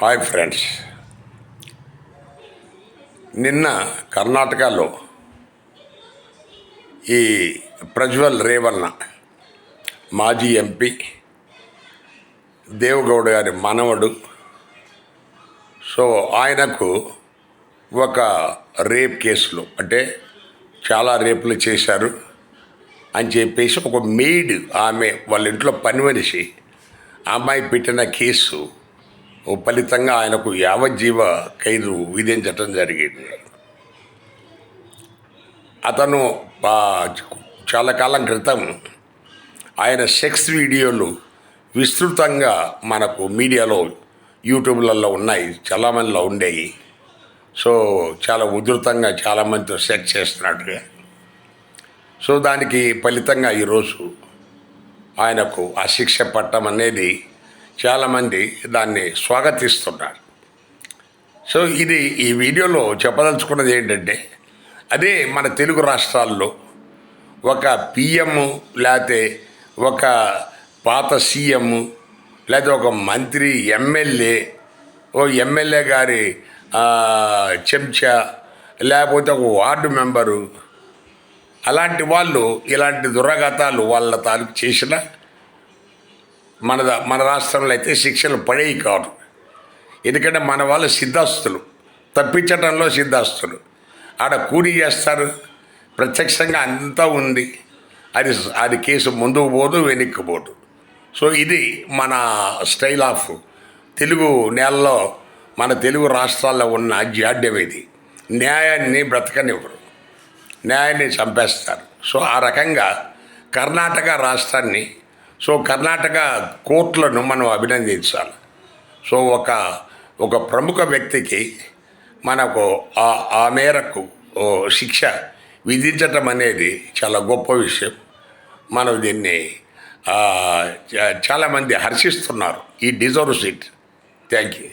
Hi friends. నిన్న కర్ణాటకలో ఈ ప్రజ్వల్ రేవన్న మాజీ ఎంపీ దేవగౌడ గారి మనవడు సో ఆయనకు ఒక రేప్ కేసులో అంటే చాలా రేపులు చేశారు అని చెప్పేసి ఒక మెయిడ్ ఆమె వాళ్ళ ఇంట్లో పని మనిషి అమ్మాయి పెట్టిన కేసు ఫలితంగా ఆయనకు యావజ్జీవ ఖైదు విధించటం జరిగింది. అతను చాలా కాలం క్రితం ఆయన సెక్స్ వీడియోలు విస్తృతంగా మనకు మీడియాలో యూట్యూబ్లలో ఉన్నాయి చాలామందిలో ఉండేవి సో చాలా ఉధృతంగా చాలామందితో సెక్స్ చేస్తున్నట్టుగా. సో దానికి ఫలితంగా ఈరోజు ఆయనకు ఆ శిక్ష పట్టం అనేది చాలామంది దాన్ని స్వాగతిస్తున్నారు. సో ఇది ఈ వీడియోలో చెప్పదలుచుకున్నది ఏంటంటే అదే మన తెలుగు రాష్ట్రాల్లో ఒక పిఎం లేకపోతే ఒక పాత సీఎం లేకపోతే ఒక మంత్రి ఎమ్మెల్యే ఓ ఎమ్మెల్యే గారి చెంచా లేకపోతే ఒక వార్డు మెంబరు అలాంటి వాళ్ళు ఇలాంటి దురగతాలు వాళ్ళ తాలూకు చేసిన మన మన రాష్ట్రంలో అయితే శిక్షలు పడేవి కాదు. ఎందుకంటే మన వాళ్ళు సిద్ధాస్తులు. తప్పించడంలో సిద్ధాస్తులు. ఆడ కూలీ చేస్తారు. ప్రత్యక్షంగా అంతా ఉంది. అది అది కేసు ముందుకు పోదు వెనక్కి పోదు. సో ఇది మన స్టైల్ ఆఫ్ తెలుగు నేలలో మన తెలుగు రాష్ట్రాల్లో ఉన్న జాడ్యం ఇది. న్యాయాన్ని బ్రతకనివ్వరు. న్యాయాన్ని చంపేస్తారు. సో ఆ రకంగా కర్ణాటక రాష్ట్రాన్ని సో కర్ణాటక కోర్టులను మనం అభినందించాలి. సో ఒక ఒక ప్రముఖ వ్యక్తికి మనకు ఆ ఆ మేరకు ఓ శిక్ష విధించటం అనేది చాలా గొప్ప విషయం. మనం దీన్ని చాలామంది హర్షిస్తున్నారు. ఈ డిజర్వ్స్ ఇట్ థ్యాంక్ యూ